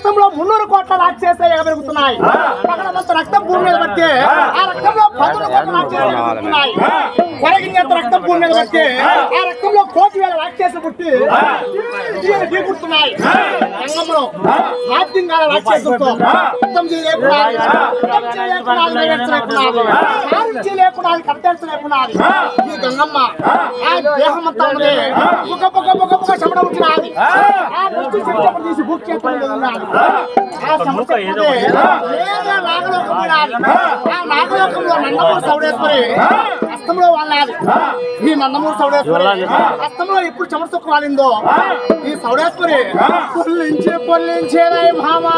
రక్తంలో మున్నూరు కోట్ల రాక్షసాలు ఎగబెరుగుతున్నాయి. పగలమంత రక్తం భూమి మీద పడితే ఆ. రక్తంలో పదులు కోట్ల రాక్షసాలు ఎగబెరుగుతున్నాయి. కొరగినంత రక్తం భూమి మీద పడితే ఆ రక్తంలో కోటి వేల రాక్షసులు పుట్టి దీని ఢీకుడుతున్నాయి. రంగంలో సాధ్యం కాల రాక్షసులతో యుద్ధం చేయలేకున్నాది యుద్ధం చేయలేకున్నాది నెరవేర్చలేకున్నాది సాధించలేకున్నాది కట్టేర్చలేకున్నాది ఈ గంగమ్మ ఆ. దేహం అంతా ఉన్నది బుగ బుగ బుగ చెమట వచ్చినది. ఆ. చెమట తీసి బుక్ చేతులు ఉన్నది. ఆ. చెమట నాగలోకంలో నందమూరి సౌడేశ్వరి అస్తంలో వాళ్ళది ఈ నందమూరి సౌడేశ్వరి అస్తంలో ఎప్పుడు చెమట వాలిందో ఈ సౌడేశ్వరి పొల్లించే పొల్లించేదై భామా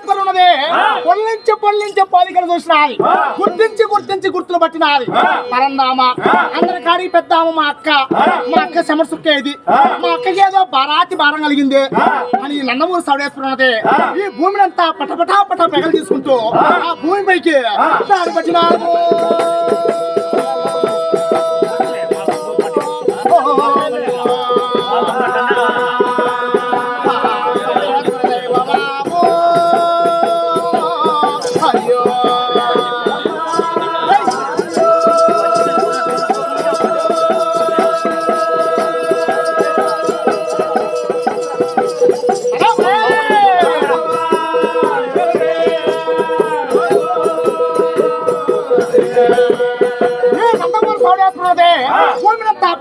సౌడేశ్వరి ఉన్నది. పొల్లించి పొల్లించి పోలికలు చూసినది గుర్తించి గుర్తించి గుర్తులు పట్టినది పరందామ అందరి కాడి పెద్దామ మా అక్క. మా అక్క సమర్సుక్కేది మా అక్కకి ఏదో బారాతి భారం కలిగింది. అని సౌడేశ్వరి ఉన్నది. ఈ భూమిని అంతా పటపటా పట పెగలు తీసుకుంటూ ఆ. భూమి పైకి దారి పట్టినారు.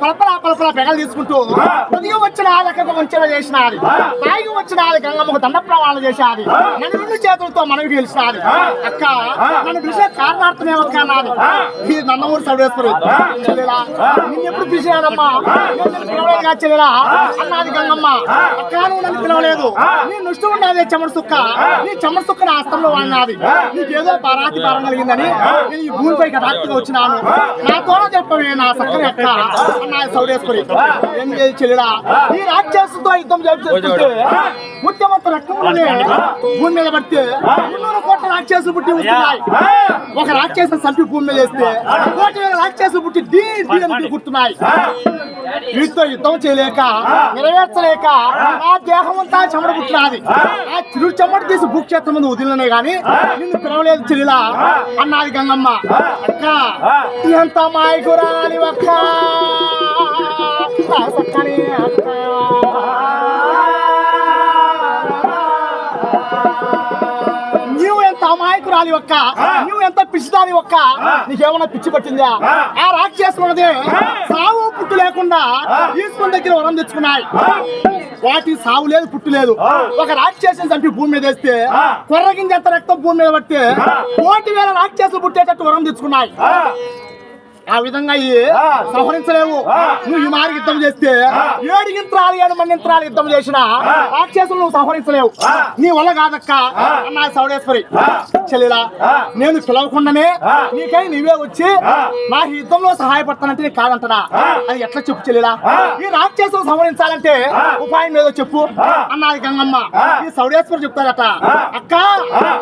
ಪಳಪಳ పెగలు తీసుకుంటూ ఉదయం వచ్చిన ఆలకగా వంచన చేసినది తాగి వచ్చిన ఆలి గంగమ్మకు దండ ప్రమాణం చేసేది మన రెండు చేతులతో మనవి గెలిచినది అక్క నన్ను పిలిచే కారణార్థమే ఒక నాది ఇది నందమూరి చెల్లెలా? నిన్ను ఎప్పుడు పిలిచినానమ్మా నేను నిన్ను పిలవలేదు కాదు చెల్లెలా? అన్నది గంగమ్మ. అక్క నువ్వు నన్ను పిలవలేదు. నీ నుష్టి ఉన్నది చెమట సుక్క. నీ చెమట సుక్క నా హస్తంలో వాడినది నీకేదో పరాతి భారం కలిగిందని నేను ఈ భూమిపై కటాక్తిగా వచ్చినాను. నాతోనే చెప్పవే నా సక్కని అక్క. అన్న సౌడేశ్వరి ఏం చెల్లెలా ఈ రాక్షసుతో యుద్ధం చేస్తుంటే ముత్యమంత రక్తములనే భూమి మీద పడితే మున్నూరు కోట్ల రాక్షసులు పుట్టి వస్తున్నాయి. ఒక రాక్షసుని చంపి భూమి మీద వేస్తే కోటి వేల రాక్షసులు పుట్టి డీ డీ అని గుర్తున్నాయి. వీటితో యుద్ధం చేయలేక నెరవేర్చలేక ఆ. దేహం అంతా చెమట పుట్టినది. ఆ. చిరు చెమట తీసి భూ క్షేత్రం ముందు వదిలినే గాని నిన్ను పిలవలేదు చెల్లిలా అన్నది గంగమ్మ. అక్క ఎంత మాయకురాలి ఒక్క నువ్వు ఎంత అమాయకురాలి ఒక్క? నువ్వు ఎంత పిచ్చిదాని ఒక్క? నీకేమన్నా పిచ్చి పట్టిందా? ఆ. రాక్షసులు ఉన్నది సావు పుట్టు లేకుండా ఈశ్వరుని దగ్గర వరం తెచ్చుకున్నాయి. వాటి సావు లేదు పుట్టు లేదు. ఒక రాక్షసుని చంపి భూమి మీద వేస్తే కొర్రగింజ ఎంత రక్తం భూమి మీద పడితే కోటి వేల రాక్షసులు పుట్టేటట్టు వరం తెచ్చుకున్నాయి. ఆ విధంగా ఇవి సంహరించలేవు. నువ్వు ఈ మారి యుద్ధం చేస్తే ఏడు యంత్రాలు ఏడు మంది యంత్రాలు యుద్ధం చేసిన రాక్షసులు నువ్వు సంహరించలేవు. నీ వల్ల కాదక్క. అన్నా సౌడేశ్వరి. చెల్లిలా నేను పిలవకుండానే నీకై నీవే వచ్చి నా యుద్ధంలో సహాయపడతానంటే నీకు కాదంటనా? అది ఎట్లా చెప్పు చెల్లిలా? ఈ రాక్షసులు సంహరించాలంటే ఉపాయం ఏదో చెప్పు. అన్నది గంగమ్మ. ఈ సౌడేశ్వరి చెప్తాడట అక్క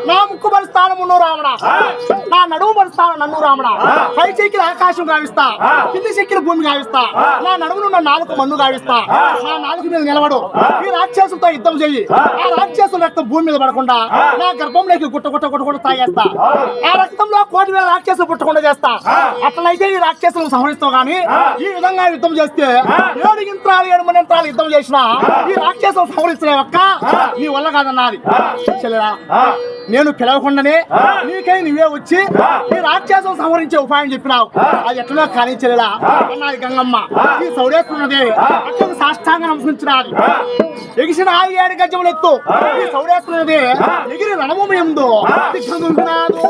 నా ముక్కు బరుస్తాను మున్ను రావణ నా నడుము బరుస్తాను నన్ను రావణ పై చెక్కిన ఆకాశం గావిస్తా. కింది చెక్కిన భూమి గావిస్తా. నా నడుమును నా నాలుగు మన్ను గావిస్తా. నా నాలుగు మీద నిలబడు. ఈ రాక్షసులతో యుద్ధం చెయ్యి. ఆ. రాక్షసుల రక్తం భూమి మీద పడకుండా నా గర్భంలోకి గుట్ట గుట్ట గుట్ట గుట్ట తాగేస్తా. ఆ. రక్తంలో కోటి వేల రాక్షసులు పుట్టకుండా చేస్తా. అట్లయితే ఈ రాక్షసులను సంహరిస్తావు గాని ఈ విధంగా యుద్ధం చేస్తే ఏడు యంత్రాలు ఏడు మంది యంత్రాలు యుద్ధం చేసిన ఈ రాక్షసులు సంహరించలే ఒక్క నీ వల్ల కాదన్నది. చెల్లెరా నేను పిలవకుండానే నీకై నువ్వే వచ్చి ఈ రాక్షసులు సంహరించే ఉపాయం చెప్పినావు. అది ఎట్లనో కానీ చెల్లెలా? అన్నది గంగమ్మ. ఈ సౌడేస్తున్నది అక్కడ సాష్టాంగ నమస్కరించినది ఎగిసిన ఆ ఏడు గజ్జములు ఎత్తు ఈ సౌడేస్తున్నది ఎగిరి రణభూమి ఎందు దిక్కుదుంటున్నాడు